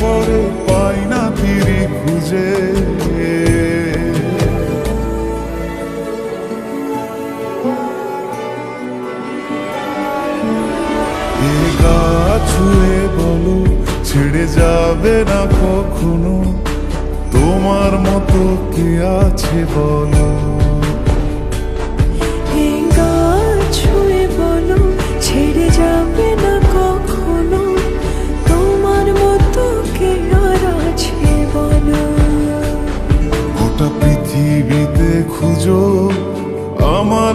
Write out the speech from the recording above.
পরে পাই না ফিরি খুঁজে। গা ছুঁয়ে বলো, ছেড়ে যাবে না কখনো? তোমার মতো কে আছে বলো?